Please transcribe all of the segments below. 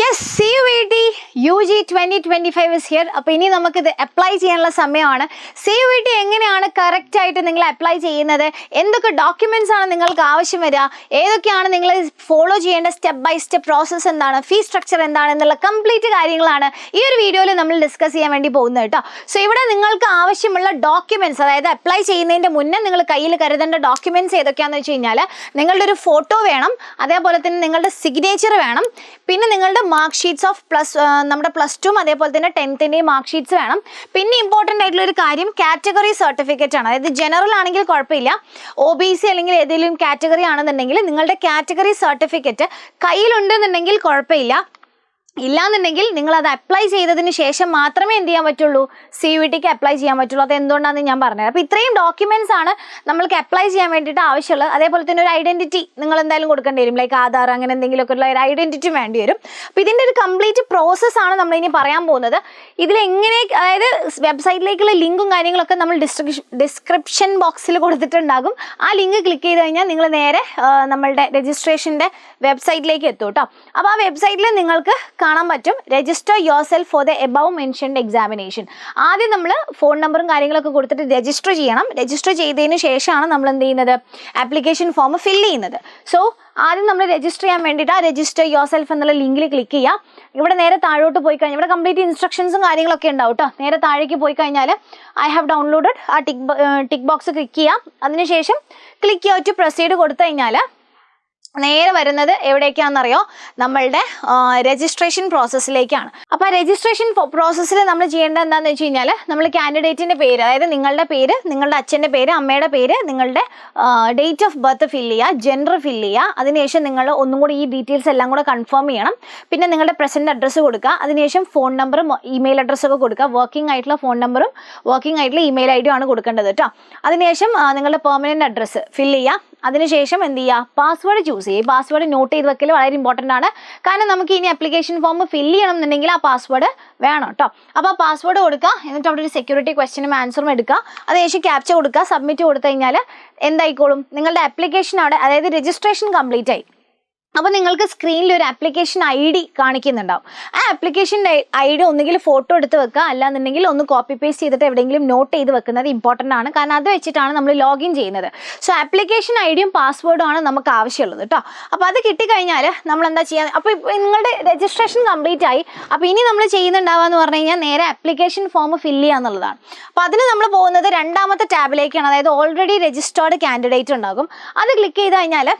Yes C V T U G twenty twenty five is here അപ്പോൾ ഇനി നമുക്കിത് apply ചെയ്യാനുള്ള സമയമാണ്. സി വി ടി എങ്ങനെയാണ് കറക്റ്റ് ആയിട്ട് നിങ്ങൾ അപ്ലൈ ചെയ്യുന്നത്? എന്തൊക്കെ ഡോക്യുമെന്റ്സ് ആണ് നിങ്ങൾക്ക് ആവശ്യം വരിക? ഏതൊക്കെയാണ് നിങ്ങൾ ഫോളോ ചെയ്യേണ്ട സ്റ്റെപ്പ് ബൈ സ്റ്റെപ്പ് പ്രോസസ്സ് എന്താണ്? ഫീ സ്ട്രക്ചർ എന്താണ്? എന്നുള്ള കംപ്ലീറ്റ് കാര്യങ്ങളാണ് ഈ ഒരു വീഡിയോയിൽ നമ്മൾ ഡിസ്കസ് ചെയ്യാൻ വേണ്ടി പോകുന്നത് കേട്ടോ. സോ ഇവിടെ നിങ്ങൾക്ക് ആവശ്യമുള്ള ഡോക്യുമെന്റ്സ് അതായത് അപ്ലൈ ചെയ്യുന്നതിന്റെ മുന്നേ നിങ്ങൾ കയ്യിൽ കരുതേണ്ട ഡോക്യുമെന്റ്സ് ഏതൊക്കെയാണെന്ന് വെച്ച് കഴിഞ്ഞാൽ നിങ്ങളുടെ ഒരു ഫോട്ടോ വേണം. അതേപോലെ തന്നെ നിങ്ങളുടെ സിഗ്നേച്ചർ വേണം. പിന്നെ നിങ്ങളുടെ മാർക്ക് ഷീറ്റ്സ് ഓഫ് പ്ലസ് നമ്മുടെ പ്ലസ് ടും അതേപോലെ തന്നെ ടെൻത്തിന്റെയും മാർക്ക് ഷീറ്റ്സ് വേണം. പിന്നെ ഇമ്പോർട്ടന്റ് ആയിട്ടുള്ള ഒരു കാര്യം കാറ്റഗറി സർട്ടിഫിക്കറ്റ് ആണ്. അതായത് ജനറൽ ആണെങ്കിൽ കുഴപ്പമില്ല. ഒ ബി സി അല്ലെങ്കിൽ ഏതെങ്കിലും കാറ്റഗറി ആണെന്നുണ്ടെങ്കിൽ നിങ്ങളുടെ കാറ്റഗറി സർട്ടിഫിക്കറ്റ് കയ്യിലുണ്ടെന്നുണ്ടെങ്കിൽ കുഴപ്പമില്ല. ഇല്ലാന്നുണ്ടെങ്കിൽ നിങ്ങൾ അത് അപ്ലൈ ചെയ്തതിന് ശേഷം മാത്രമേ എന്ത് ചെയ്യാൻ പറ്റുള്ളൂ? സി യു ടിക്ക് അപ്ലൈ ചെയ്യാൻ പറ്റുള്ളൂ. അത് എന്തുകൊണ്ടാണെന്ന് ഞാൻ പറഞ്ഞത്? അപ്പോൾ ഇത്രയും ഡോക്യുമെന്റ്സ് ആണ് നമ്മൾക്ക് അപ്ലൈ ചെയ്യാൻ വേണ്ടിയിട്ട് ആവശ്യമുള്ളത്. അതേപോലെ തന്നെ ഒരു ഐഡന്റിറ്റി നിങ്ങൾ എന്തായാലും കൊടുക്കേണ്ടി വരും. ലൈക്ക് ആധാർ അങ്ങനെ എന്തെങ്കിലുമൊക്കെ ഉള്ള ഒരു ഐഡന്റിറ്റി വേണ്ടി വരും. അപ്പോൾ ഇതിന്റെ ഒരു കംപ്ലീറ്റ് പ്രോസസ് ആണ് നമ്മൾ ഇനി പറയാൻ പോകുന്നത്. ഇതിൽ എങ്ങനെ അതായത് വെബ്സൈറ്റിലേക്കുള്ള ലിങ്കും കാര്യങ്ങളൊക്കെ നമ്മൾ ഡിസ്ക്രിപ്ഷൻ ഡിസ്ക്രിപ്ഷൻ ബോക്സിൽ കൊടുത്തിട്ടുണ്ടാകും. ആ ലിങ്ക് ക്ലിക്ക് ചെയ്ത് കഴിഞ്ഞാൽ നിങ്ങൾ നേരെ നമ്മളുടെ രജിസ്ട്രേഷന്റെ വെബ്സൈറ്റിലേക്ക് എത്തും കേട്ടോ അപ്പോൾ ആ വെബ്സൈറ്റിൽ നിങ്ങൾക്ക് കാണാൻ പറ്റും. Register yourself for the above mentioned examination ആദ്യം നമ്മൾ ഫോൺ നമ്പറും കാര്യങ്ങളൊക്കെ കൊടുത്തിട്ട് രജിസ്റ്റർ ചെയ്യണം. രജിസ്റ്റർ ചെയ്തതിന് ശേഷമാണ് നമ്മൾ എന്ത് ചെയ്യുന്നത്? ആപ്ലിക്കേഷൻ ഫോം ഫില്ല് ചെയ്യുന്നത്. സോ ആദ്യം നമ്മൾ രജിസ്റ്റർ ചെയ്യാൻ വേണ്ടിയിട്ട് ആ രജിസ്റ്റർ യുവർ സെൽഫ് എന്നുള്ള ലിങ്കിൽ ക്ലിക്ക് ചെയ്യുക ഇവിടെ നേരെ താഴോട്ട് പോയി കഴിഞ്ഞാൽ ഇവിടെ കംപ്ലീറ്റ് ഇൻസ്ട്രക്ഷൻസും കാര്യങ്ങളൊക്കെ ഉണ്ടാവും കേട്ടോ നേരെ താഴേക്ക് പോയി കഴിഞ്ഞാൽ ഐ ഹാവ് ഡൗൺലോഡഡ് ആ ടിക് ടിക് ബോക്സ് ക്ലിക്ക് ചെയ്യാം. അതിനുശേഷം ക്ലിക്ക് ചെയ്യുക ടു പ്രൊസീഡ് കൊടുത്തു കഴിഞ്ഞാൽ നേരെ വരുന്നത് എവിടേക്കാണെന്നറിയോ? നമ്മളുടെ രജിസ്ട്രേഷൻ പ്രോസസ്സിലേക്കാണ് അപ്പോൾ രജിസ്ട്രേഷൻ പ്രോസസ്സിൽ നമ്മൾ ചെയ്യേണ്ടത് എന്താണെന്ന് വെച്ച് കഴിഞ്ഞാൽ നമ്മൾ കാൻഡിഡേറ്റിന്റെ പേര് അതായത് നിങ്ങളുടെ പേര് നിങ്ങളുടെ അച്ഛന്റെ പേര് അമ്മയുടെ പേര് നിങ്ങളുടെ ഡേറ്റ് ഓഫ് ബർത്ത് ഫില്ല് ചെയ്യുക ജെൻഡർ ഫില്ല് ചെയ്യുക അതിനുശേഷം നിങ്ങൾ ഒന്നും കൂടി ഈ ഡീറ്റെയിൽസ് എല്ലാം കൂടെ കൺഫേം ചെയ്യണം. പിന്നെ നിങ്ങളുടെ പ്രസന്റ് അഡ്രസ്സ് കൊടുക്കുക അതിനുശേഷം ഫോൺ നമ്പറും ഇമെയിൽ അഡ്രസ്സൊക്കെ കൊടുക്കുക. വർക്കിംഗ് ആയിട്ടുള്ള ഫോൺ നമ്പറും വർക്കിംഗ് ആയിട്ടുള്ള ഇമെയിൽ ഐ ഡിയും ആണ് കൊടുക്കേണ്ടത് കേട്ടോ. അതിനുശേഷം നിങ്ങളുടെ പെർമനന്റ് അഡ്രസ്സ് ഫില്ല് ചെയ്യുക. അതിനുശേഷം എന്ത് ചെയ്യുക പാസ്വേഡ് ചൂസ് ചെയ്യുക. പാസ്വേഡ് നോട്ട് ചെയ്ത് വെക്കൽ വളരെ ഇമ്പോർട്ടന്റ് ആണ്. കാരണം നമുക്ക് ഇനി അപ്ലിക്കേഷൻ ഫോം ഫില്ല് ചെയ്യണം എന്നുണ്ടെങ്കിൽ ആ പാസ്വേഡ് വേണം കേട്ടോ അപ്പോൾ ആ പാസ്വേഡ് കൊടുക്കുക. എന്നിട്ട് അവിടെ ഒരു സെക്യൂരിറ്റി ക്വസ്റ്റ്യനും ആൻസറും എടുക്കുക. അതിനുശേഷം ക്യാപ്ച കൊടുക്കുക. സബ്മിറ്റ് കൊടുത്തു കഴിഞ്ഞാൽ എന്തായിക്കോളും? നിങ്ങളുടെ അപ്ലിക്കേഷൻ അവിടെ അതായത് രജിസ്ട്രേഷൻ കംപ്ലീറ്റ് ആയി. അപ്പോൾ നിങ്ങൾക്ക് സ്ക്രീനിൽ ഒരു ആപ്ലിക്കേഷൻ ഐ ഡി കാണിക്കുന്നുണ്ടാവും. ആ ആപ്ലിക്കേഷൻ ഐ ഡി ഒന്നുകിൽ ഫോട്ടോ എടുത്ത് വെക്കുക. അല്ലാന്നുണ്ടെങ്കിൽ ഒന്ന് കോപ്പി പേസ്റ്റ് ചെയ്തിട്ട് എവിടെയെങ്കിലും നോട്ട് ചെയ്ത് വെക്കുന്നത് ഇമ്പോർട്ടന്റ് ആണ്. കാരണം അത് വെച്ചിട്ടാണ് നമ്മൾ ലോഗിൻ ചെയ്യുന്നത്. സോ ആപ്ലിക്കേഷൻ ഐ ഡിയും പാസ്വേഡും ആണ് നമുക്ക് ആവശ്യമുള്ളത് കേട്ടോ അപ്പോൾ അത് കിട്ടിക്കഴിഞ്ഞാൽ നമ്മൾ എന്താ ചെയ്യുക അപ്പോൾ നിങ്ങളുടെ രജിസ്ട്രേഷൻ കംപ്ലീറ്റ് ആയി. അപ്പോൾ ഇനി നമ്മൾ ചെയ്യുന്നുണ്ടാവുക എന്ന് പറഞ്ഞു കഴിഞ്ഞാൽ നേരെ ആപ്ലിക്കേഷൻ ഫോം ഫില്ല് ചെയ്യുക എന്നുള്ളതാണ്. അപ്പോൾ അതിന് നമ്മൾ പോകുന്നത് രണ്ടാമത്തെ ടാബിലേക്കാണ് അതായത് ഓൾറെഡി രജിസ്റ്റേർഡ് കാൻഡിഡേറ്റ് ഉണ്ടാകും. അത് ക്ലിക്ക് ചെയ്ത് കഴിഞ്ഞാൽ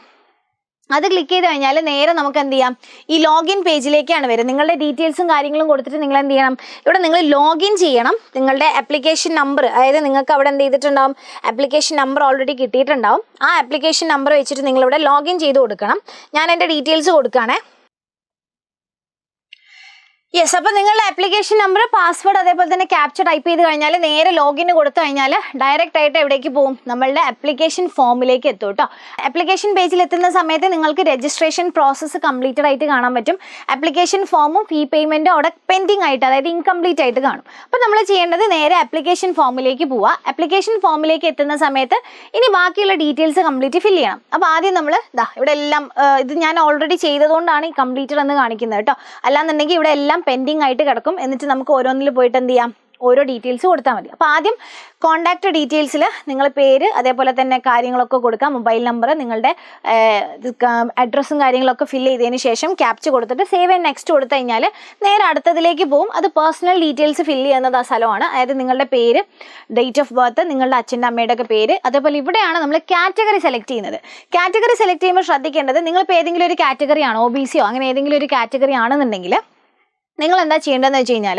അത് ക്ലിക്ക് ചെയ്ത് കഴിഞ്ഞാൽ നേരെ നമുക്ക് എന്ത് ചെയ്യാം? ഈ ലോഗിൻ പേജിലേക്കാണ് വരുന്നത് നിങ്ങളുടെ ഡീറ്റെയിൽസും കാര്യങ്ങളും കൊടുത്തിട്ട് നിങ്ങൾ എന്ത് ചെയ്യണം? ഇവിടെ നിങ്ങൾ ലോഗിൻ ചെയ്യണം. നിങ്ങളുടെ ആപ്ലിക്കേഷൻ നമ്പർ അതായത് നിങ്ങൾക്ക് അവിടെ എന്ത് ചെയ്തിട്ടുണ്ടാവും? ആപ്ലിക്കേഷൻ നമ്പർ ഓൾറെഡി കിട്ടിയിട്ടുണ്ടാവും. ആ ആപ്ലിക്കേഷൻ നമ്പർ വെച്ചിട്ട് നിങ്ങളിവിടെ ലോഗിൻ ചെയ്ത് കൊടുക്കണം. ഞാൻ എന്റെ ഡീറ്റെയിൽസ് കൊടുക്കുകയാണേ. യെസ് അപ്പൊ നിങ്ങളുടെ ആപ്ലിക്കേഷൻ നമ്പർ പാസ്വേഡ് അതേപോലെ തന്നെ ക്യാപ്ചർ ടൈപ്പ് ചെയ്ത് കഴിഞ്ഞാൽ നേരെ ലോഗിന് കൊടുത്തു കഴിഞ്ഞാൽ ഡയറക്റ്റ് ആയിട്ട് എവിടേക്ക് പോകും നമ്മളുടെ ആപ്ലിക്കേഷൻ ഫോമിലേക്ക് എത്തും കേട്ടോ. ആപ്ലിക്കേഷൻ പേജിൽ എത്തുന്ന സമയത്ത് നിങ്ങൾക്ക് രജിസ്ട്രേഷൻ പ്രോസസ്സ് കംപ്ലീറ്റഡ് ആയിട്ട് കാണാൻ പറ്റും. ആപ്ലിക്കേഷൻ ഫോമും ഫീ പേയ്മെന്റും അവിടെ പെൻഡിങ് ആയിട്ട് അതായത് ഇൻകംപ്ലീറ്റ് ആയിട്ട് കാണും. അപ്പോൾ നമ്മൾ ചെയ്യേണ്ടത് നേരെ ആപ്ലിക്കേഷൻ ഫോമിലേക്ക് പോവുക. ആപ്ലിക്കേഷൻ ഫോമിലേക്ക് എത്തുന്ന സമയത്ത് ഇനി ബാക്കിയുള്ള ഡീറ്റെയിൽസ് കംപ്ലീറ്റ് ഫില്ല് ചെയ്യണം. അപ്പോൾ ആദ്യം നമ്മൾ ദാ ഇവിടെ എല്ലാം ഇത് ഞാൻ ഓൾറെഡി ചെയ്തതുകൊണ്ടാണ് ഈ കംപ്ലീറ്റഡ് എന്ന് കാണിക്കുന്നത് കേട്ടോ. അല്ലാന്നുണ്ടെങ്കിൽ ഇവിടെ എല്ലാം പെൻഡിങ് ആയിട്ട് കിടക്കും. എന്നിട്ട് നമുക്ക് ഓരോന്നിൽ പോയിട്ട് എന്ത് ചെയ്യാം? ഓരോ ഡീറ്റെയിൽസ് കൊടുത്താൽ മതി. അപ്പോൾ ആദ്യം കോൺടാക്ട് ഡീറ്റെയിൽസിൽ നിങ്ങൾ പേര് അതേപോലെ തന്നെ കാര്യങ്ങളൊക്കെ കൊടുക്കുക മൊബൈൽ നമ്പർ നിങ്ങളുടെ അഡ്രസ്സും കാര്യങ്ങളൊക്കെ ഫില്ല് ചെയ്തതിന് ശേഷം ക്യാപ്ച് കൊടുത്തിട്ട് സേവ് ആൻഡ് നെക്സ്റ്റ് കൊടുത്തു കഴിഞ്ഞാൽ നേരെ അടുത്തതിലേക്ക് പോകും അത് പേഴ്സണൽ ഡീറ്റെയിൽസ് ഫില്ല് ചെയ്യുന്നത് ആ സ്ഥലമാണ്. അതായത് നിങ്ങളുടെ പേര് ഡേറ്റ് ഓഫ് ബർത്ത് നിങ്ങളുടെ അച്ഛന്റെ അമ്മയുടെ ഒക്കെ പേര്. അതേപോലെ ഇവിടെയാണ് നമ്മൾ കാറ്റഗറി സെലക്ട് ചെയ്യുന്നത്. കാറ്റഗറി സെലക്ട് ചെയ്യുമ്പോൾ ശ്രദ്ധിക്കേണ്ടത് നിങ്ങളിപ്പോൾ ഏതെങ്കിലും ഒരു കാറ്റഗറി ആണോ ഒ ബി സിയോ അങ്ങനെ ഏതെങ്കിലും ഒരു കാറ്റഗറി ആണെന്നുണ്ടെങ്കിൽ നിങ്ങൾ എന്താ ചെയ്യേണ്ടതെന്ന് വെച്ച് കഴിഞ്ഞാൽ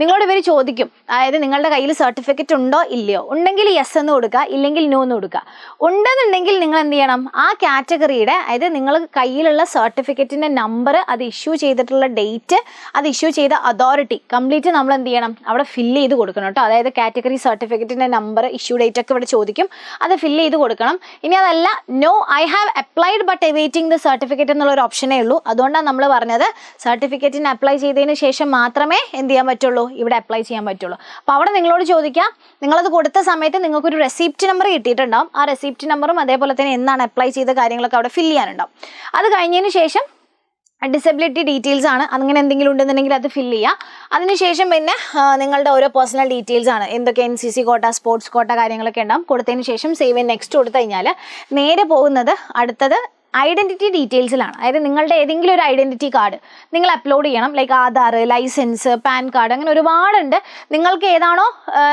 നിങ്ങളോട് ഇവർ ചോദിക്കും. അതായത് നിങ്ങളുടെ കയ്യിൽ സർട്ടിഫിക്കറ്റ് ഉണ്ടോ ഇല്ലയോ? ഉണ്ടെങ്കിൽ യെസ് എന്ന് കൊടുക്കുക ഇല്ലെങ്കിൽ നോ എന്ന് കൊടുക്കുക. ഉണ്ടെന്നുണ്ടെങ്കിൽ നിങ്ങൾ എന്ത് ചെയ്യണം? ആ കാറ്റഗറിയുടെ അതായത് നിങ്ങൾ കയ്യിലുള്ള സർട്ടിഫിക്കറ്റിന്റെ നമ്പർ അത് ഇഷ്യൂ ചെയ്തിട്ടുള്ള ഡേറ്റ് അത് ഇഷ്യൂ ചെയ്ത അതോറിറ്റി കംപ്ലീറ്റ് നമ്മൾ എന്ത് ചെയ്യണം? അവിടെ ഫില്ല് ചെയ്ത് കൊടുക്കണം കേട്ടോ. അതായത് കാറ്റഗറി സർട്ടിഫിക്കറ്റിന്റെ നമ്പർ ഇഷ്യൂ ഡേറ്റ് ഒക്കെ ഇവിടെ ചോദിക്കും. അത് ഫില്ല് ചെയ്ത് കൊടുക്കണം. ഇനി അതല്ല no I have applied but awaiting the certificate എന്നുള്ള ഒരു ഓപ്ഷനേ ഉള്ളൂ. അതുകൊണ്ടാണ് നമ്മൾ പറഞ്ഞത് സർട്ടിഫിക്കറ്റിന് അപ്ലൈ ചെയ്തതിന് ശേഷം മാത്രമേ എന്ത് ചെയ്യാൻ പറ്റുള്ളൂ? ഇവിടെ അപ്ലൈ ചെയ്യാൻ പറ്റുള്ളൂ. അപ്പോൾ അവിടെ നിങ്ങളോട് ചോദിക്കാം നിങ്ങളത് കൊടുത്ത സമയത്ത് നിങ്ങൾക്കൊരു റെസിപ്റ്റ് നമ്പർ കിട്ടിയിട്ടുണ്ടാവും. ആ റെസിപ്റ്റ് നമ്പറും അതേപോലെ തന്നെ എന്നാണ് അപ്ലൈ ചെയ്ത കാര്യങ്ങളൊക്കെ അവിടെ ഫില്ല് ചെയ്യാനുണ്ടാവും. അത് കഴിഞ്ഞതിന് ശേഷം ഡിസബിലിറ്റി ഡീറ്റെയിൽസ് ആണ്. അങ്ങനെ എന്തെങ്കിലും ഉണ്ടെന്നുണ്ടെങ്കിൽ അത് ഫില്ല് ചെയ്യുക അതിനുശേഷം പിന്നെ നിങ്ങളുടെ ഓരോ പേഴ്സണൽ ഡീറ്റെയിൽസ് ആണ്. എന്തൊക്കെ N C C quota sports quota കാര്യങ്ങളൊക്കെ ഉണ്ടാവും. കൊടുത്തതിന് ശേഷം സേവ് നെക്സ്റ്റ് കൊടുത്തു കഴിഞ്ഞാൽ നേരെ പോകുന്നത് അടുത്തത് ഐഡന്റിറ്റി ഡീറ്റെയിൽസിലാണ്. അതായത് നിങ്ങളുടെ ഏതെങ്കിലും ഒരു ഐഡന്റിറ്റി കാർഡ് നിങ്ങൾ അപ്ലോഡ് ചെയ്യണം. Like Aadhaar licence PAN card അങ്ങനെ ഒരുപാടുണ്ട്. നിങ്ങൾക്ക് ഏതാണോ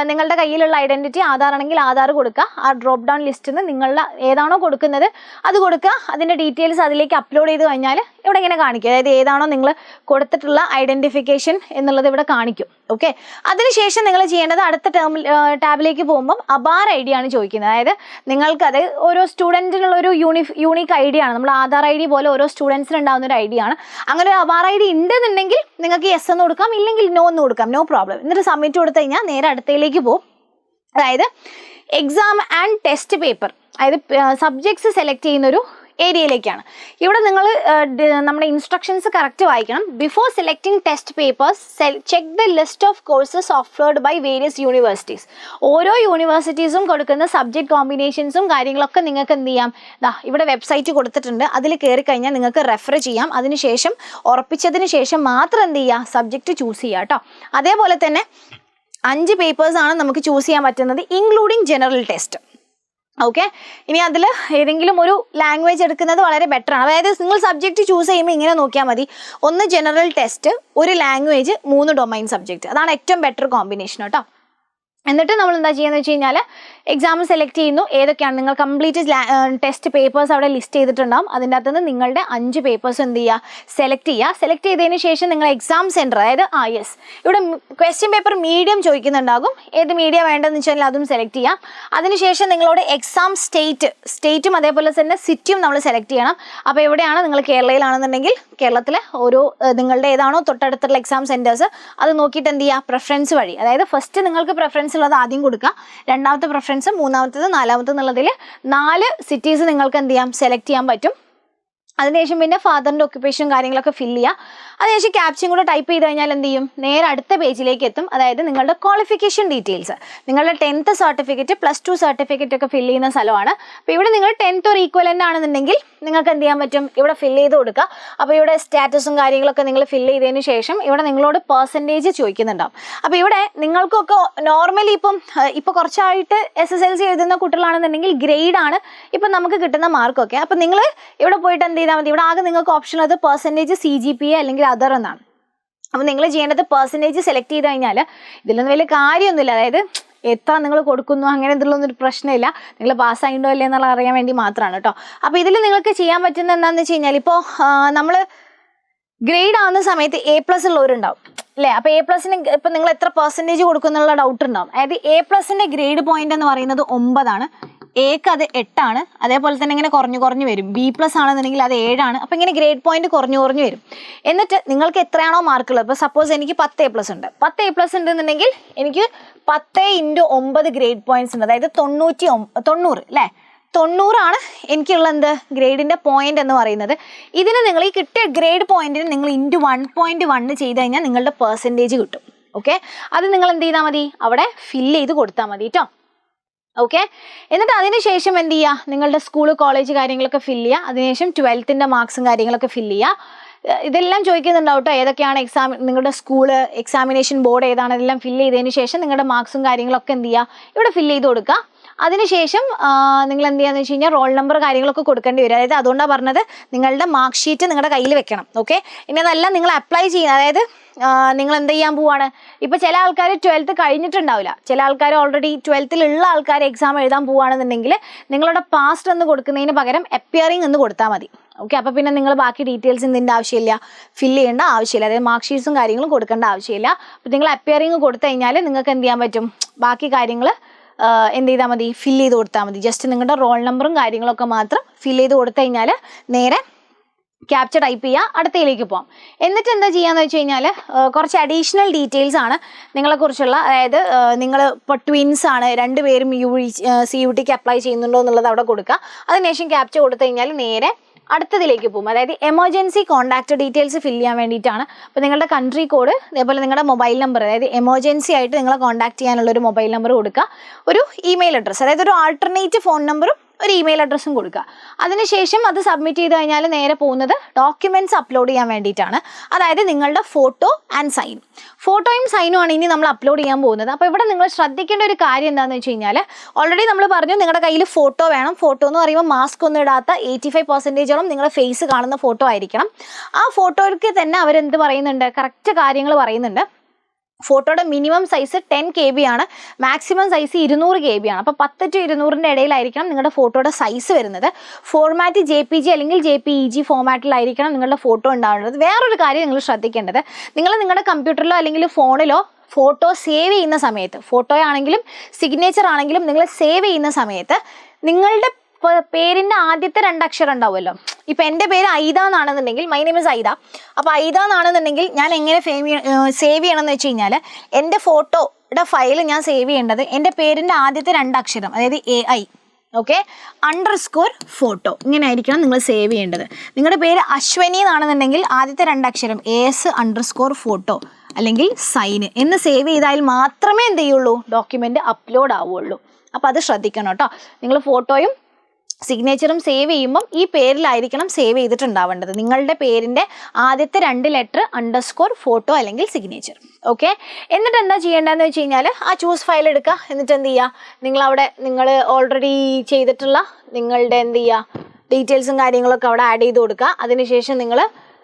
നിങ്ങളുടെ കയ്യിലുള്ള ഐഡന്റിറ്റി ആധാർ ആണെങ്കിൽ ആധാർ കൊടുക്കുക. ആ ഡ്രോപ്പ് ഡൗൺ ലിസ്റ്റിൽ നിന്ന് നിങ്ങളുടെ ഏതാണോ കൊടുക്കുന്നത് അത് കൊടുക്കുക. അതിന്റെ ഡീറ്റെയിൽസ് അതിലേക്ക് അപ്ലോഡ് ചെയ്ത് കഴിഞ്ഞാൽ ഇവിടെ ഇങ്ങനെ കാണിക്കും. അതായത് ഏതാണോ നിങ്ങൾ കൊടുത്തിട്ടുള്ള ഐഡന്റിഫിക്കേഷൻ എന്നുള്ളത് ഇവിടെ കാണിക്കും. ഓക്കെ? അതിനുശേഷം നിങ്ങൾ ചെയ്യേണ്ടത് അടുത്ത ടേം ടാബിലേക്ക് പോകുമ്പം അബാർ ഐ ഡി ആണ് ചോദിക്കുന്നത്. അതായത് നിങ്ങൾക്ക് ഓരോ സ്റ്റുഡന്റിനുള്ള ഒരു യൂണി യൂണീക്ക് ഐ ഡി ആണ്. നമ്മൾ ആധാർ ഐ ഡി പോലെ ഓരോ സ്റ്റുഡൻസിന് ഉണ്ടാകുന്ന ഒരു ഐ ഡി ആണ്. അങ്ങനെ ഒരു അവാർ ഐ ഡി ഉണ്ടെന്നുണ്ടെങ്കിൽ നിങ്ങൾക്ക് യെസ് എന്ന് കൊടുക്കാം ഇല്ലെങ്കിൽ നോ എന്ന് കൊടുക്കാം. നോ പ്രോബ്ലം എന്നിട്ട് സബ്മിറ്റ് കൊടുത്തു കഴിഞ്ഞാൽ നേരെ അടുത്തയിലേക്ക് പോകും. അതായത് എക്സാം ആൻഡ് ടെസ്റ്റ് പേപ്പർ അതായത് സബ്ജക്ട്സ് സെലക്ട് ചെയ്യുന്ന ഒരു ഏരിയയിലേക്കാണ്. ഇവിടെ നിങ്ങൾ നമ്മുടെ ഇൻസ്ട്രക്ഷൻസ് കറക്റ്റ് വായിക്കണം. Before selecting test papers check the list of courses offered by various universities ഓരോ യൂണിവേഴ്സിറ്റീസും കൊടുക്കുന്ന സബ്ജക്ട് കോമ്പിനേഷൻസും കാര്യങ്ങളൊക്കെ നിങ്ങൾക്ക് എന്ത് ചെയ്യാം? ദാ ഇവിടെ വെബ്സൈറ്റ് കൊടുത്തിട്ടുണ്ട്. അതിൽ കയറി കഴിഞ്ഞാൽ നിങ്ങൾക്ക് റെഫർ ചെയ്യാം. അതിനുശേഷം ഉറപ്പിച്ചതിന് ശേഷം മാത്രം എന്ത് ചെയ്യുക സബ്ജക്റ്റ് ചൂസ് ചെയ്യുക കേട്ടോ അതേപോലെ തന്നെ അഞ്ച് പേപ്പേഴ്സാണ് നമുക്ക് ചൂസ് ചെയ്യാൻ പറ്റുന്നത് ഇൻക്ലൂഡിങ് ജനറൽ ടെസ്റ്റ് ഓക്കെ ഇനി അതിൽ ഏതെങ്കിലും ഒരു ലാംഗ്വേജ് എടുക്കുന്നത് വളരെ ബെറ്റർ ആണ്. അതായത് നിങ്ങൾ സബ്ജക്റ്റ് ചൂസ് ചെയ്യുമ്പോൾ ഇങ്ങനെ നോക്കിയാൽ മതി. ഒന്ന് ജനറൽ ടെസ്റ്റ് ഒരു ലാംഗ്വേജ് മൂന്ന് ഡൊമൈൻ സബ്ജക്റ്റ് അതാണ് ഏറ്റവും ബെറ്റർ കോമ്പിനേഷൻ കേട്ടോ എന്നിട്ട് നമ്മൾ എന്താ ചെയ്യുന്നത് വെച്ച് കഴിഞ്ഞാൽ എക്സാം സെലക്ട് ചെയ്യുന്നു. ഏതൊക്കെയാണ്? നിങ്ങൾ കംപ്ലീറ്റ് ടെസ്റ്റ് പേപ്പേഴ്സ് അവിടെ ലിസ്റ്റ് ചെയ്തിട്ടുണ്ടാവും. അതിന്റെ അകത്ത് നിന്ന് നിങ്ങളുടെ അഞ്ച് പേപ്പേഴ്സ് എന്ത് ചെയ്യുക? സെലക്ട് ചെയ്യുക. സെലക്ട് ചെയ്തതിന് ശേഷം നിങ്ങൾ എക്സാം സെന്റർ അതായത് ആ യെസ് ഇവിടെ ക്വസ്റ്റ്യൻ പേപ്പർ മീഡിയം ചോദിക്കുന്നുണ്ടാകും. ഏത് മീഡിയ വേണ്ടതെന്ന് വെച്ചാൽ അതും സെലക്ട് ചെയ്യാം അതിനുശേഷം നിങ്ങളോട് എക്സാം സ്റ്റേറ്റ് സ്റ്റേറ്റും അതേപോലെ തന്നെ സിറ്റിയും നമ്മൾ സെലക്ട് ചെയ്യണം. അപ്പോൾ എവിടെയാണ്? നിങ്ങൾ കേരളയിലാണെന്നുണ്ടെങ്കിൽ കേരളത്തിലെ ഓരോ നിങ്ങളുടെ ഏതാണോ തൊട്ടടുത്തുള്ള എക്സാം സെന്റേഴ്സ് അത് നോക്കിയിട്ട് എന്ത് ചെയ്യുക? പ്രിഫറൻസ് വഴി. അതായത് ഫസ്റ്റ് നിങ്ങൾക്ക് പ്രിഫറൻസ് ഉള്ളത് ആദ്യം കൊടുക്കുക. രണ്ടാമത്തെ പ്രിഫറൻസ് മൂന്നാമത്തത് നാലാമത്തെ എന്നുള്ളതിൽ നാല് സിറ്റീസ് നിങ്ങൾക്ക് എന്ത് ചെയ്യാം? സെലക്ട് ചെയ്യാൻ പറ്റും. അതിനുശേഷം പിന്നെ ഫാദറിന്റെ ഒക്യുപ്പേഷൻ കാര്യങ്ങളൊക്കെ ഫില്ല് ചെയ്യുക അതിനുശേഷം ക്യാപ്ഷൻ കൂടെ ടൈപ്പ് ചെയ്ത് കഴിഞ്ഞാൽ എന്ത് ചെയ്യും? നേരെ അടുത്ത പേജിലേക്ക് എത്തും. അതായത് നിങ്ങളുടെ ക്വാളിഫിക്കേഷൻ ഡീറ്റെയിൽസ് നിങ്ങളുടെ tenth certificate plus two certificate ഒക്കെ ഫില്ല് ചെയ്യുന്ന സ്ഥലമാണ്. അപ്പോൾ ഇവിടെ നിങ്ങൾ ടെൻത്ത് ഒരു ഈക്വലന്റ് ആണെന്നുണ്ടെങ്കിൽ നിങ്ങൾക്ക് എന്ത് ചെയ്യാൻ പറ്റും? ഇവിടെ ഫില്ല് ചെയ്ത് കൊടുക്കുക. അപ്പോൾ ഇവിടെ സ്റ്റാറ്റസും കാര്യങ്ങളൊക്കെ നിങ്ങൾ ഫില്ല് ചെയ്തതിന് ശേഷം ഇവിടെ നിങ്ങളോട് പെർസെന്റേജ് ചോദിക്കുന്നുണ്ടാവും. അപ്പോൾ ഇവിടെ നിങ്ങൾക്കൊക്കെ നോർമലി ഇപ്പം ഇപ്പോൾ കുറച്ചായിട്ട് എസ് എസ് എൽ സി എഴുതുന്ന കുട്ടികളാണെന്നുണ്ടെങ്കിൽ ഗ്രേഡാണ് ഇപ്പം നമുക്ക് കിട്ടുന്ന മാർക്കൊക്കെ അപ്പം നിങ്ങൾ ഇവിടെ പോയിട്ട് എന്ത് ചെയ്താൽ മതി. ഇവിടെ ആകെ നിങ്ങൾക്ക് ഓപ്ഷൻ അത് percentage C G P A അല്ലെങ്കിൽ അതർ എന്നാണ്. അപ്പോൾ നിങ്ങൾ ചെയ്യേണ്ടത് പെർസെന്റേജ് സെലക്ട് ചെയ്ത് കഴിഞ്ഞാൽ ഇതിലൊന്നും വലിയ കാര്യമൊന്നുമില്ല. അതായത് എത്ര നിങ്ങൾ കൊടുക്കുന്നു അങ്ങനെ എന്തുള്ളൊന്നും ഒരു പ്രശ്നമില്ല. നിങ്ങൾ പാസ്സായിട്ടോ അല്ലേ എന്നുള്ള അറിയാൻ വേണ്ടി മാത്രമാണ് കേട്ടോ. അപ്പോൾ ഇതിൽ നിങ്ങൾക്ക് ചെയ്യാൻ പറ്റുന്ന എന്താണെന്ന് വെച്ച് കഴിഞ്ഞാൽ ഇപ്പോൾ നമ്മൾ ഗ്രേഡ് ആവുന്ന സമയത്ത് എ പ്ലസ് ഉള്ളവരുണ്ടാവും. അല്ലേ? അപ്പോൾ എ പ്ലസിന് ഇപ്പം നിങ്ങൾ എത്ര പെർസെന്റേജ് കൊടുക്കുന്നുള്ള ഡൗട്ട് ഉണ്ടാവും. അതായത് എ പ്ലസിന്റെ ഗ്രേഡ് പോയിന്റ് എന്ന് പറയുന്നത് ഒമ്പതാണ്. എക്ക് അത് എട്ടാണ്. അതേപോലെ തന്നെ ഇങ്ങനെ കുറഞ്ഞു കുറഞ്ഞു വരും. ബി പ്ലസ് ആണെന്നുണ്ടെങ്കിൽ അത് ഏഴാണ്. അപ്പം ഇങ്ങനെ ഗ്രേഡ് പോയിന്റ് കുറഞ്ഞു കുറഞ്ഞു വരും. എന്നിട്ട് നിങ്ങൾക്ക് എത്രയാണോ മാർക്കുള്ളത് ഇപ്പോൾ സപ്പോസ് എനിക്ക് പത്ത് എ പ്ലസ് ഉണ്ട്. പത്ത് എ പ്ലസ് ഉണ്ടെന്നുണ്ടെങ്കിൽ എനിക്ക് പത്ത് ഇന്റു ഒമ്പത് ഗ്രേഡ് പോയിന്റ്സ് ഉണ്ട്. അതായത് തൊണ്ണൂറ്റി തൊണ്ണൂറ് അല്ലേ? തൊണ്ണൂറാണ് എനിക്കുള്ള എന്ത്? ഗ്രേഡിന്റെ പോയിന്റ് എന്ന് പറയുന്നത്. ഇതിന് നിങ്ങൾ ഈ കിട്ടിയ ഗ്രേഡ് പോയിന്റിന് നിങ്ങൾ ഇന്റു വൺ പോയിന്റ് വണ്ണ് ചെയ്ത് കഴിഞ്ഞാൽ നിങ്ങളുടെ പെർസെന്റേജ് കിട്ടും. ഓക്കെ അത് നിങ്ങൾ എന്ത് ചെയ്താൽ മതി? അവിടെ ഫില്ല് ചെയ്ത് കൊടുത്താൽ മതി കേട്ടോ ഓക്കെ എന്നിട്ട് അതിനുശേഷം എന്ത് ചെയ്യുക നിങ്ങളുടെ സ്കൂൾ കോളേജ് കാര്യങ്ങളൊക്കെ ഫില്ല് ചെയ്യുക അതിനുശേഷം ട്വൽത്തിന്റെ മാർക്സും കാര്യങ്ങളൊക്കെ ഫില്ല് ചെയ്യുക ഇതെല്ലാം ചോദിക്കുന്നുണ്ടാവും കേട്ടോ. ഏതൊക്കെയാണ് എക്സാം നിങ്ങളുടെ സ്കൂൾ എക്സാമിനേഷൻ ബോർഡ് ഏതാണ്? ഇതെല്ലാം ഫില്ല് ചെയ്തതിന് ശേഷം നിങ്ങളുടെ മാർക്സും കാര്യങ്ങളൊക്കെ എന്ത് ചെയ്യുക ഇവിടെ ഫില്ല് ചെയ്ത് കൊടുക്കുക അതിനുശേഷം നിങ്ങൾ എന്ത് ചെയ്യാന്ന് വെച്ച് കഴിഞ്ഞാൽ റോൾ നമ്പർ കാര്യങ്ങളൊക്കെ കൊടുക്കേണ്ടി വരും. അതായത് അതുകൊണ്ടാണ് പറഞ്ഞത് നിങ്ങളുടെ മാർക്ക് ഷീറ്റ് നിങ്ങളുടെ കയ്യിൽ വെക്കണം. ഓക്കെ ഇനി അതെല്ലാം നിങ്ങൾ അപ്ലൈ ചെയ്യുന്ന അതായത് നിങ്ങൾ എന്ത് ചെയ്യാൻ പോവാണ്? ഇപ്പൊ ചില ആൾക്കാർ ട്വൽത്ത് കഴിഞ്ഞിട്ടുണ്ടാവില്ല. ചില ആൾക്കാർ ഓൾറെഡി ട്വൽത്തിലുള്ള ആൾക്കാർ എക്സാം എഴുതാൻ പോവുകയാണെന്നുണ്ടെങ്കിൽ നിങ്ങളുടെ പാസ്റ്റ് എന്ന് കൊടുക്കുന്നതിന് പകരം അപ്പിയറിംഗ് എന്ന് കൊടുത്താൽ മതി. ഓക്കെ അപ്പോൾ പിന്നെ നിങ്ങൾ ബാക്കി ഡീറ്റെയിൽസ് ഇതിന്റെ ആവശ്യമില്ല. ഫില്ല് ചെയ്യേണ്ട ആവശ്യമില്ല. അതായത് മാർക്ക് ഷീറ്റ്സും കാര്യങ്ങളും കൊടുക്കേണ്ട ആവശ്യമില്ല. അപ്പോൾ നിങ്ങൾ അപ്പിയറിംഗ് കൊടുത്തു കഴിഞ്ഞാൽ നിങ്ങൾക്ക് എന്ത് ചെയ്യാൻ പറ്റും? ബാക്കി കാര്യങ്ങൾ എന്ത് ചെയ്താൽ മതി? ഫില്ല് ചെയ്ത് കൊടുത്താൽ മതി. ജസ്റ്റ് നിങ്ങളുടെ റോൾ നമ്പറും കാര്യങ്ങളൊക്കെ മാത്രം ഫില്ല് ചെയ്ത് കൊടുത്തു കഴിഞ്ഞാൽ നേരെ ക്യാപ്ചർ ടൈപ്പ് ചെയ്യുക അടുത്തയിലേക്ക് പോകാം എന്നിട്ട് എന്താ ചെയ്യാന്ന് വെച്ച് കഴിഞ്ഞാൽ കുറച്ച് അഡീഷണൽ ഡീറ്റെയിൽസ് ആണ് നിങ്ങളെക്കുറിച്ചുള്ള അതായത് നിങ്ങൾ ഇപ്പോൾ ട്വിൻസ് ആണ് രണ്ടുപേരും യു സി യു ടിക്ക് അപ്ലൈ ചെയ്യുന്നുണ്ടോ എന്നുള്ളത് അവിടെ കൊടുക്കുക. അതിനുശേഷം ക്യാപ്ചർ കൊടുത്തു കഴിഞ്ഞാൽ നേരെ അടുത്തതിലേക്ക് പോകും. അതായത് എമർജൻസി കോൺടാക്ട് ഡീറ്റെയിൽസ് ഫില്ല് ചെയ്യാൻ വേണ്ടിയിട്ടാണ്. അപ്പോൾ നിങ്ങളുടെ കൺട്രി കോഡ് അതേപോലെ നിങ്ങളുടെ മൊബൈൽ നമ്പർ അതായത് എമർജൻസി ആയിട്ട് നിങ്ങളെ കോൺടാക്ട് ചെയ്യാനുള്ള ഒരു മൊബൈൽ നമ്പർ കൊടുക്കുക. ഒരു ഇമെയിൽ അഡ്രസ്സ് അതായത് ഒരു ആൾട്ടർനേറ്റീവ് ഫോൺ നമ്പറും ഒരു ഇമെയിൽ അഡ്രസ്സും കൊടുക്കുക. അതിനുശേഷം അത് സബ്മിറ്റ് ചെയ്ത് കഴിഞ്ഞാൽ നേരെ പോകുന്നത് ഡോക്യുമെന്റ്സ് അപ്ലോഡ് ചെയ്യാൻ വേണ്ടിയിട്ടാണ്. അതായത് നിങ്ങളുടെ ഫോട്ടോ ആൻഡ് സൈൻ ഫോട്ടോയും സൈനും ആണ് ഇനി നമ്മൾ അപ്ലോഡ് ചെയ്യാൻ പോകുന്നത്. അപ്പോൾ ഇവിടെ നിങ്ങൾ ശ്രദ്ധിക്കേണ്ട ഒരു കാര്യം എന്താണെന്ന് വെച്ച് കഴിഞ്ഞാൽ ഓൾറെഡി നമ്മൾ പറഞ്ഞു നിങ്ങളുടെ കയ്യിൽ ഫോട്ടോ വേണം. ഫോട്ടോ എന്ന് പറയുമ്പോൾ മാസ്ക് ഒന്നും ഇടാത്ത എയ്റ്റി ഫൈവ് പെർസെന്റേജോളം നിങ്ങളുടെ ഫേസ് കാണുന്ന ഫോട്ടോ ആയിരിക്കണം. ആ ഫോട്ടോയ്ക്ക് തന്നെ അവരെന്ത് പറയുന്നുണ്ട്? കറക്റ്റ് കാര്യങ്ങൾ പറയുന്നുണ്ട്. ഫോട്ടോയുടെ minimum size ten K B ആണ്. മാക്സിമം സൈസ് ഇരുന്നൂറ് കെ ബി ആണ്. അപ്പോൾ പത്ത് ടു ഇരുന്നൂറിന്റെ ഇടയിലായിരിക്കണം നിങ്ങളുടെ ഫോട്ടോയുടെ സൈസ് വരുന്നത്. ഫോർമാറ്റ് ജെ പി ജി അല്ലെങ്കിൽ ജെ പി ഇ ജി ഫോർമാറ്റിലായിരിക്കണം നിങ്ങളുടെ ഫോട്ടോ ഉണ്ടാവുന്നത്. വേറൊരു കാര്യം നിങ്ങൾ ശ്രദ്ധിക്കേണ്ടത്. നിങ്ങൾ നിങ്ങളുടെ കമ്പ്യൂട്ടറിലോ അല്ലെങ്കിൽ ഫോണിലോ ഫോട്ടോ സേവ് ചെയ്യുന്ന സമയത്ത് ഫോട്ടോ ആണെങ്കിലും സിഗ്നേച്ചർ ആണെങ്കിലും നിങ്ങൾ സേവ് ചെയ്യുന്ന സമയത്ത് നിങ്ങളുടെ പ- പേരിന്റെ ആദ്യത്തെ രണ്ടക്ഷരം ഉണ്ടാവുമല്ലോ. ഇപ്പൊ എന്റെ പേര് ഐദ എന്നാണെന്നുണ്ടെങ്കിൽ മൈ നെയിം ഇസ് ഐദ. അപ്പൊ ഐദ എന്നാണെന്നുണ്ടെങ്കിൽ ഞാൻ എങ്ങനെ സേവ് ചെയ്യണം എന്ന് വെച്ച് കഴിഞ്ഞാൽ എന്റെ ഫോട്ടോയുടെ ഫയൽ ഞാൻ സേവ് ചെയ്യേണ്ടത് എന്റെ പേരിന്റെ ആദ്യത്തെ രണ്ടക്ഷരം അതായത് A I okay underscore photo ഇങ്ങനെ ആയിരിക്കണം നിങ്ങൾ സേവ് ചെയ്യേണ്ടത്. നിങ്ങളുടെ പേര് അശ്വനി എന്നാണെന്നുണ്ടെങ്കിൽ ആദ്യത്തെ രണ്ടക്ഷരം എസ് അണ്ടർ സ്കോർ ഫോട്ടോ അല്ലെങ്കിൽ സൈന് എന്ന് സേവ് ചെയ്താൽ മാത്രമേ എന്ത് ചെയ്യുള്ളൂ? ഡോക്യുമെന്റ് അപ്ലോഡ് ആവുള്ളൂ. അപ്പോൾ അത് ശ്രദ്ധിക്കണം കേട്ടോ. നിങ്ങൾ ഫോട്ടോയും സിഗ്നേച്ചറും സേവ് ചെയ്യുമ്പം ഈ പേരിലായിരിക്കണം സേവ് ചെയ്തിട്ടുണ്ടാവേണ്ടത്. നിങ്ങളുടെ പേരിന്റെ ആദ്യത്തെ രണ്ട് ലെറ്റർ അണ്ടർസ്കോർ ഫോട്ടോ അല്ലെങ്കിൽ സിഗ്നേച്ചർ ഓക്കെ എന്നിട്ട് എന്താ ചെയ്യേണ്ടതെന്ന് വെച്ച് കഴിഞ്ഞാൽ ആ ചൂസ് ഫയൽ എടുക്കുക എന്നിട്ട് എന്ത് ചെയ്യുക നിങ്ങളവിടെ നിങ്ങൾ ഓൾറെഡി ചെയ്തിട്ടുള്ള നിങ്ങളുടെ എന്ത് ചെയ്യുക ഡീറ്റെയിൽസും കാര്യങ്ങളൊക്കെ അവിടെ ആഡ് ചെയ്ത് കൊടുക്കുക അതിനുശേഷം നിങ്ങൾ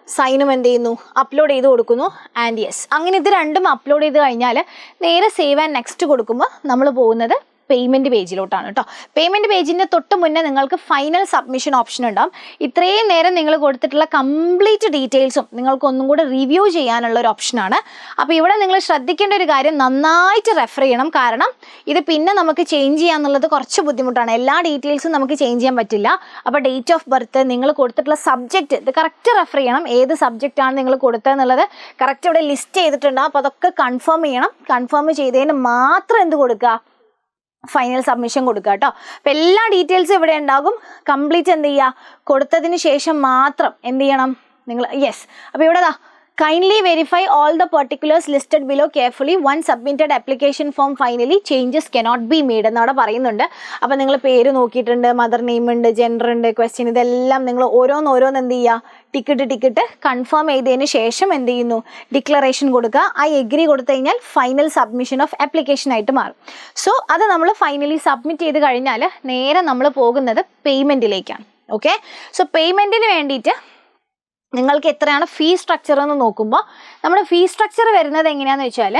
സൈനും എന്ത് ചെയ്യുന്നു? അപ്ലോഡ് ചെയ്ത് കൊടുക്കുന്നു. ആൻഡ് യെസ് അങ്ങനെ ഇത് രണ്ടും അപ്ലോഡ് ചെയ്ത് കഴിഞ്ഞാൽ നേരെ സേവ് ആൻഡ് നെക്സ്റ്റ് കൊടുക്കുമ്പോൾ നമ്മൾ പോകുന്നത് പേയ്മെന്റ് പേജിലോട്ടാണ് കേട്ടോ പേയ്മെന്റ് പേജിന്റെ തൊട്ട് മുന്നേ നിങ്ങൾക്ക് ഫൈനൽ സബ്മിഷൻ ഓപ്ഷൻ ഉണ്ടാവും. ഇത്രയും നേരം നിങ്ങൾ കൊടുത്തിട്ടുള്ള കംപ്ലീറ്റ് ഡീറ്റെയിൽസും നിങ്ങൾക്ക് ഒന്നും കൂടെ റിവ്യൂ ചെയ്യാനുള്ള ഒരു ഓപ്ഷനാണ് അപ്പോൾ ഇവിടെ നിങ്ങൾ ശ്രദ്ധിക്കേണ്ട ഒരു കാര്യം നന്നായിട്ട് റെഫർ ചെയ്യണം. കാരണം ഇത് പിന്നെ നമുക്ക് ചേഞ്ച് ചെയ്യാന്നുള്ളത് കുറച്ച് ബുദ്ധിമുട്ടാണ്. എല്ലാ ഡീറ്റെയിൽസും നമുക്ക് ചേഞ്ച് ചെയ്യാൻ പറ്റില്ല. അപ്പോൾ ഡേറ്റ് ഓഫ് ബർത്ത് നിങ്ങൾ കൊടുത്തിട്ടുള്ള സബ്ജക്റ്റ് ഇത് കറക്റ്റ് റെഫർ ചെയ്യണം. ഏത് സബ്ജക്റ്റ് ആണ് നിങ്ങൾ കൊടുത്തതെന്നുള്ളത് കറക്റ്റ് ഇവിടെ ലിസ്റ്റ് ചെയ്തിട്ടുണ്ടാവും അപ്പോൾ അതൊക്കെ കൺഫേം ചെയ്യണം. കൺഫേം ചെയ്തതിന് മാത്രം എന്ത് കൊടുക്കുക? ഫൈനൽ സബ്മിഷൻ കൊടുക്കുക കേട്ടോ. അപ്പം എല്ലാ ഡീറ്റെയിൽസും ഇവിടെ ഉണ്ടാകും. കംപ്ലീറ്റ് എന്ത് ചെയ്യുക? കൊടുത്തതിന് ശേഷം മാത്രം എന്ത് ചെയ്യണം? നിങ്ങൾ യെസ് അപ്പോൾ ഇവിടെ kindly verify all the particulars listed below carefully one submitted application form finally changes cannot be made എന്നവിടെ പറയുന്നുണ്ട്. അപ്പോൾ നിങ്ങൾ പേര് നോക്കിയിട്ടുണ്ട് മദർ നെയിം ഉണ്ട് ജെൻഡർ ഉണ്ട് ക്വസ്റ്റ്യൻ ഇതെല്ലാം നിങ്ങൾ ഓരോന്ന് ഓരോന്ന് എന്ത് ചെയ്യുക? ടിക്കറ്റ് ടിക്കറ്റ് കൺഫേം ചെയ്തതിന് ശേഷം എന്ത് ചെയ്യുന്നു? ഡിക്ലറേഷൻ കൊടുക്കുക. ഐ എഗ്രി കൊടുത്തു കഴിഞ്ഞാൽ ഫൈനൽ സബ്മിഷൻ ഓഫ് ആപ്ലിക്കേഷൻ ആയിട്ട് മാറും. സോ അത് നമ്മൾ ഫൈനലി സബ്മിറ്റ് ചെയ്ത് കഴിഞ്ഞാൽ നേരെ നമ്മൾ പോകുന്നത് പേയ്മെന്റിലേക്കാണ് ഓക്കെ സോ പേയ്മെന്റിന് വേണ്ടിയിട്ട് നിങ്ങൾക്ക് എത്രയാണ് ഫീ സ്ട്രക്ചർ എന്ന് നോക്കുമ്പോൾ നമ്മുടെ ഫീ സ്ട്രക്ചർ വരുന്നത് എങ്ങനെയാണെന്ന് വെച്ചാൽ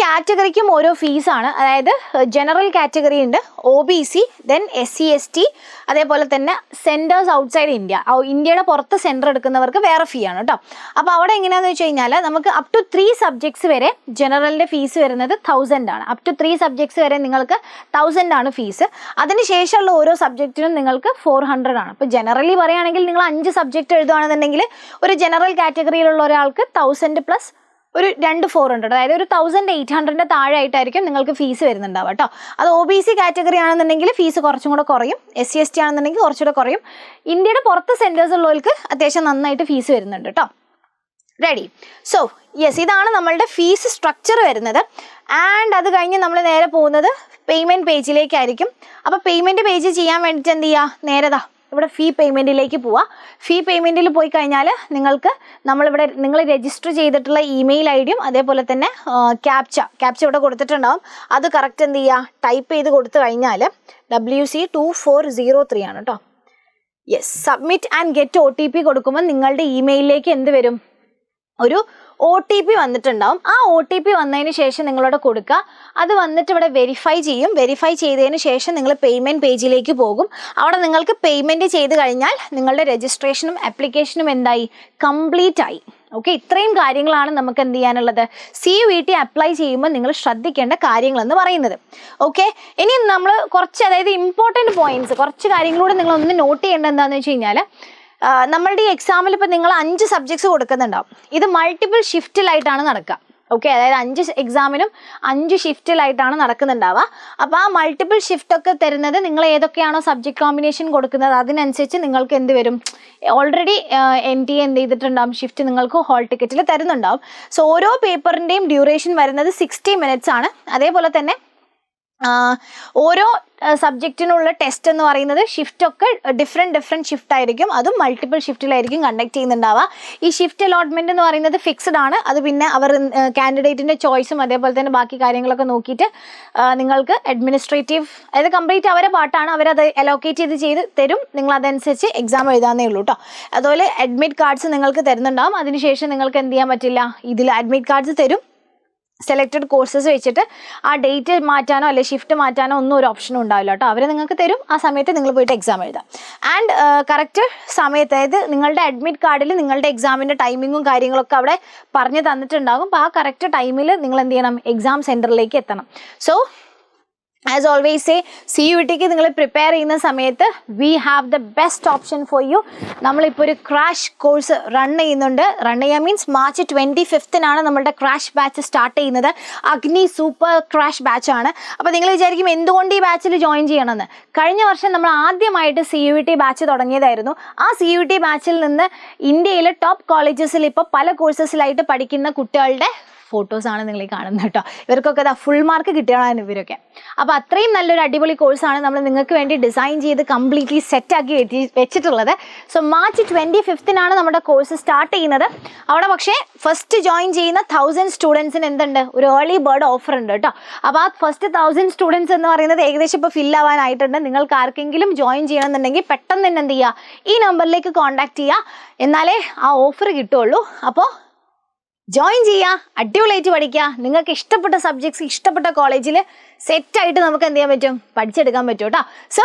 കാറ്റഗറിക്കും ഓരോ ഫീസാണ് അതായത് ജനറൽ കാറ്റഗറി ഉണ്ട് O B C then S C S T അതേപോലെ തന്നെ സെന്റേഴ്സ് ഔട്ട്സൈഡ് ഇന്ത്യ ഇന്ത്യയുടെ പുറത്ത് സെന്റർ എടുക്കുന്നവർക്ക് വേറെ ഫീ ആണ് കേട്ടോ അപ്പോൾ അവിടെ എങ്ങനെയാണെന്ന് വെച്ച് കഴിഞ്ഞാൽ നമുക്ക് അപ് ടു ത്രീ സബ്ജക്ട്സ് വരെ ജനറലിന്റെ ഫീസ് വരുന്നത് തൗസൻഡ് ആണ്. അപ് ടു ത്രീ സബ്ജക്ട്സ് വരെ നിങ്ങൾക്ക് തൗസൻഡ് ആണ് ഫീസ് അതിന് ശേഷമുള്ള ഓരോ സബ്ജക്റ്റിനും നിങ്ങൾക്ക് ഫോർ ഹൺഡ്രഡ് ആണ്. അപ്പോൾ ജനറലി പറയുകയാണെങ്കിൽ നിങ്ങൾ അഞ്ച് സബ്ജക്റ്റ് എഴുതുകയാണെന്നുണ്ടെങ്കിൽ ഒരു ജനറൽ കാറ്റഗറിയിലുള്ള ഒരാൾക്ക് തൗസൻഡ് പ്ലസ് ഒരു രണ്ട് ഫോർ ഹൺഡ്രഡ് അതായത് ഒരു തൗസൻഡ് എയ്റ്റ് ഹൺഡ്രഡിന്റെ താഴെ ആയിട്ടായിരിക്കും നിങ്ങൾക്ക് ഫീസ് വരുന്നുണ്ടാവുക കേട്ടോ. അത് ഒ ബി സി കാറ്റഗറി ആണെന്നുണ്ടെങ്കിൽ ഫീസ് കുറച്ചും കൂടെ കുറയും. എസ് സി എസ് ടി ആണെന്നുണ്ടെങ്കിൽ കുറച്ചുകൂടെ കുറയും. ഇന്ത്യയുടെ പുറത്ത് സെന്റേഴ്സ് ഉള്ളവർക്ക് അത്യാവശ്യം നന്നായിട്ട് ഫീസ് വരുന്നുണ്ട് കേട്ടോ. റെഡി സോ യെസ് ഇതാണ് നമ്മളുടെ ഫീസ് സ്ട്രക്ചർ വരുന്നത്. ആൻഡ് അത് കഴിഞ്ഞ് നമ്മൾ നേരെ പോകുന്നത് പേയ്മെന്റ് പേജിലേക്കായിരിക്കും അപ്പോൾ പേയ്മെന്റ് പേജ് ചെയ്യാൻ വേണ്ടിയിട്ട് എന്ത് ചെയ്യുക? നേരതാ ഇവിടെ ഫീ പേയ്മെന്റിലേക്ക് പോവുക ഫീ പേയ്മെന്റിൽ പോയി കഴിഞ്ഞാൽ നിങ്ങൾക്ക് നമ്മളിവിടെ നിങ്ങൾ രജിസ്റ്റർ ചെയ്തിട്ടുള്ള ഇമെയിൽ ഐ ഡിയും അതേപോലെ തന്നെ ക്യാപ്ച ക്യാപ്ച ഇവിടെ കൊടുത്തിട്ടുണ്ടാവും. അത് കറക്റ്റ് എന്ത് ചെയ്യുക ടൈപ്പ് ചെയ്ത് കൊടുത്തു കഴിഞ്ഞാൽ W C two four zero three ആണ് കേട്ടോ yes submit and get O T P കൊടുക്കുമ്പോൾ നിങ്ങളുടെ ഇമെയിലിലേക്ക് എന്ത് വരും? ഒരു ഒ ടി പി വന്നിട്ടുണ്ടാവും. ആ ഒ ടി പി വന്നതിന് ശേഷം നിങ്ങളോട് കൊടുക്കുക. അത് വന്നിട്ട് ഇവിടെ വെരിഫൈ ചെയ്യും. വെരിഫൈ ചെയ്തതിന് ശേഷം നിങ്ങൾ പേയ്മെന്റ് പേജിലേക്ക് പോകും. അവിടെ നിങ്ങൾക്ക് പേയ്മെന്റ് ചെയ്ത് കഴിഞ്ഞാൽ നിങ്ങളുടെ രജിസ്ട്രേഷനും ആപ്ലിക്കേഷനും എന്തായി? കംപ്ലീറ്റ് ആയി. ഓക്കെ ഇത്രയും കാര്യങ്ങളാണ് നമുക്ക് എന്ത് ചെയ്യാനുള്ളത്? സി വി ടി അപ്ലൈ ചെയ്യുമ്പോൾ നിങ്ങൾ ശ്രദ്ധിക്കേണ്ട കാര്യങ്ങളെന്ന് പറയുന്നത്. ഓക്കെ ഇനി നമ്മൾ കുറച്ച് അതായത് ഇമ്പോർട്ടന്റ് പോയിന്റ്സ് കുറച്ച് കാര്യങ്ങളൂടെ നിങ്ങൾ ഒന്ന് നോട്ട് ചെയ്യേണ്ടത് എന്താണെന്ന് വെച്ച് കഴിഞ്ഞാൽ നമ്മളുടെ ഈ എക്സാമിൽ ഇപ്പം നിങ്ങൾ അഞ്ച് സബ്ജക്ട്സ് കൊടുക്കുന്നുണ്ടാവും. ഇത് മൾട്ടിപ്പിൾ ഷിഫ്റ്റിലായിട്ടാണ് നടക്കുക. ഓക്കെ അതായത് അഞ്ച് എക്സാമിനും അഞ്ച് ഷിഫ്റ്റിലായിട്ടാണ് നടക്കുന്നുണ്ടാവുക. അപ്പോൾ ആ മൾട്ടിപ്പിൾ ഷിഫ്റ്റ് ഒക്കെ തരുന്നത് നിങ്ങൾ ഏതൊക്കെയാണോ സബ്ജക്ട് കോമ്പിനേഷൻ കൊടുക്കുന്നത് അതിനനുസരിച്ച് നിങ്ങൾക്ക് എന്ത് വരും? ഓൾറെഡി എൻ ടി എന്ത് ചെയ്തിട്ടുണ്ടാവും? ഷിഫ്റ്റ് നിങ്ങൾക്ക് ഹോൾ ടിക്കറ്റിൽ തരുന്നുണ്ടാവും. സോ ഓരോ പേപ്പറിന്റെയും ഡ്യൂറേഷൻ വരുന്നത് സിക്സ്റ്റി മിനിറ്റ്സ് ആണ്. അതേപോലെ തന്നെ ഓരോ സബ്ജക്റ്റിനുള്ള ടെസ്റ്റ് എന്ന് പറയുന്നത് ഷിഫ്റ്റ് ഒക്കെ ഡിഫറെന്റ് ഡിഫറെന്റ് ഷിഫ്റ്റ് ആയിരിക്കും. അതും മൾട്ടിപ്പിൾ ഷിഫ്റ്റിലായിരിക്കും കണ്ടക്ട് ചെയ്യുന്നുണ്ടാവുക. ഈ ഷിഫ്റ്റ് അലോട്ട്മെന്റ് എന്ന് പറയുന്നത് ഫിക്സ്ഡ് ആണ്. അത് പിന്നെ അവർ കാൻഡിഡേറ്റിന്റെ ചോയ്സും അതേപോലെ തന്നെ ബാക്കി കാര്യങ്ങളൊക്കെ നോക്കിയിട്ട് നിങ്ങൾക്ക് അഡ്മിനിസ്ട്രേറ്റീവ് അതായത് കംപ്ലീറ്റ് അവരെ പാട്ടാണ് അവരത് അലോക്കേറ്റ് ചെയ്ത് ചെയ്ത് തരും. നിങ്ങൾ അതനുസരിച്ച് എക്സാം എഴുതാന്നേ ഉള്ളൂ കേട്ടോ അതുപോലെ അഡ്മിറ്റ് കാർഡ്സ് നിങ്ങൾക്ക് തരുന്നുണ്ടാവും. അതിനുശേഷം നിങ്ങൾക്ക് എന്ത് ചെയ്യാൻ പറ്റില്ല? ഇതിൽ അഡ്മിറ്റ് കാർഡ്സ് തരും. സെലക്റ്റഡ് കോഴ്സസ് വെച്ചിട്ട് ആ ഡേറ്റ് മാറ്റാനോ അല്ലെങ്കിൽ ഷിഫ്റ്റ് മാറ്റാനോ ഒന്നും ഒരു ഓപ്ഷനും ഉണ്ടാവില്ല കേട്ടോ അവർ നിങ്ങൾക്ക് തരും. ആ സമയത്ത് നിങ്ങൾ പോയിട്ട് എക്സാം എഴുതാം. ആൻഡ് കറക്റ്റ് സമയത്ത് അതായത് നിങ്ങളുടെ അഡ്മിറ്റ് കാർഡിൽ നിങ്ങളുടെ എക്സാമിന്റെ ടൈമിങ്ങും കാര്യങ്ങളൊക്കെ അവിടെ പറഞ്ഞു തന്നിട്ടുണ്ടാകും. അപ്പോൾ ആ കറക്റ്റ് ടൈമിൽ നിങ്ങൾ എന്ത് ചെയ്യണം? എക്സാം സെന്ററിലേക്ക് എത്തണം. So as always say C U tick നിങ്ങൾ പ്രിപ്പയർ ചെയ്യുന്ന സമയത്ത് we have the best option for you നമ്മളിപ്പോൾ ഒരു ക്രാഷ് കോഴ്സ് റൺ ചെയ്യുന്നുണ്ട്. റൺ ചെയ്യാൻ മീൻസ് മാർച്ച് ട്വന്റി ഫിഫ്തിനാണ് നമ്മളുടെ ക്രാഷ് ബാച്ച് സ്റ്റാർട്ട് ചെയ്യുന്നത്. അഗ്നി സൂപ്പർ ക്രാഷ് ബാച്ച് ആണ്. അപ്പോൾ നിങ്ങൾ വിചാരിക്കും എന്തുകൊണ്ട് ഈ ബാച്ചിൽ ജോയിൻ ചെയ്യണമെന്ന്. കഴിഞ്ഞ വർഷം നമ്മൾ ആദ്യമായിട്ട് സി യു ടി ബാച്ച് തുടങ്ങിയതായിരുന്നു. ആ സി യു ടി ബാച്ചിൽ നിന്ന് ഇന്ത്യയിലെ ടോപ്പ് കോളേജസിൽ ഇപ്പോൾ പല കോഴ്സസിലായിട്ട് പഠിക്കുന്ന കുട്ടികളുടെ ഫോട്ടോസാണ് നിങ്ങൾ ഈ കാണുന്നത് കേട്ടോ ഇവർക്കൊക്കെ ഫുൾ മാർക്ക് കിട്ടിയാണ് ഇവരൊക്കെ. അപ്പോൾ അത്രയും നല്ലൊരു അടിപൊളി കോഴ്സാണ് നമ്മൾ നിങ്ങൾക്ക് വേണ്ടി ഡിസൈൻ ചെയ്ത് കംപ്ലീറ്റ്ലി സെറ്റാക്കി ആക്കി വെച്ചിട്ടുള്ളത്. സോ മാർച്ച് ട്വന്റി ഫിഫ്തിനാണ് നമ്മുടെ കോഴ്സ് സ്റ്റാർട്ട് ചെയ്യുന്നത്. അവിടെ പക്ഷേ ഫസ്റ്റ് ജോയിൻ ചെയ്യുന്ന തൗസൻഡ് സ്റ്റുഡൻസിന് എന്തുണ്ട്? ഒരു ഏർലി ബേർഡ് ഓഫർ ഉണ്ട് കേട്ടോ അപ്പോൾ ആ ഫസ്റ്റ് തൗസൻഡ് സ്റ്റുഡൻസ് എന്ന് പറയുന്നത് ഏകദേശം ഇപ്പോൾ ഫില്ലാവാനായിട്ടുണ്ട് നിങ്ങൾക്ക് ആർക്കെങ്കിലും ജോയിൻ ചെയ്യണമെന്നുണ്ടെങ്കിൽ പെട്ടെന്ന് തന്നെ എന്ത് ചെയ്യുക? ഈ നമ്പറിലേക്ക് കോൺടാക്ട് ചെയ്യുക. എന്നാലേ ആ ഓഫർ കിട്ടുള്ളൂ അപ്പോൾ ജോയിൻ ചെയ്യുക അടിപൊളിയായിട്ട് പഠിക്കുക നിങ്ങൾക്ക് ഇഷ്ടപ്പെട്ട സബ്ജക്ട്സ് ഇഷ്ടപ്പെട്ട കോളേജിൽ സെറ്റായിട്ട് നമുക്ക് എന്ത് ചെയ്യാൻ പറ്റും? പഠിച്ചെടുക്കാൻ പറ്റും കേട്ടോ. സോ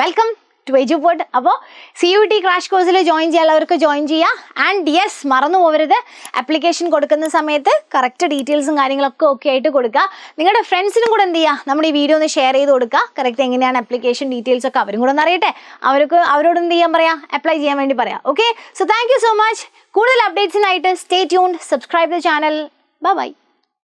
വെൽക്കം ടു എജുപോർട്ട് അപ്പോൾ സി യു ടി ക്രാഷ് കോഴ്സിൽ ജോയിൻ ചെയ്യാനുള്ളവർക്ക് ജോയിൻ ചെയ്യുക ആൻഡ് യെസ് മറന്നു പോകരുത് ആപ്ലിക്കേഷൻ കൊടുക്കുന്ന സമയത്ത് കറക്റ്റ് ഡീറ്റെയിൽസും കാര്യങ്ങളൊക്കെ ഓക്കെ ആയിട്ട് കൊടുക്കുക നിങ്ങളുടെ ഫ്രണ്ട്സിനും കൂടെ എന്ത് ചെയ്യുക നമ്മുടെ ഈ വീഡിയോ ഒന്ന് ഷെയർ ചെയ്ത് കൊടുക്കുക കറക്റ്റ് എങ്ങനെയാണ് ആപ്ലിക്കേഷൻ ഡീറ്റെയിൽസ് ഒക്കെ അവരും കൂടെ ഒന്ന് അറിയട്ടെ. അവർക്ക് അവരോട് എന്ത് ചെയ്യാൻ പറയാം? അപ്ലൈ ചെയ്യാൻ വേണ്ടി പറയാം. Okay so thank so much കൂടുതൽ അപ്ഡേറ്റ്സിനായിട്ട് stay tune subscribe the channel bye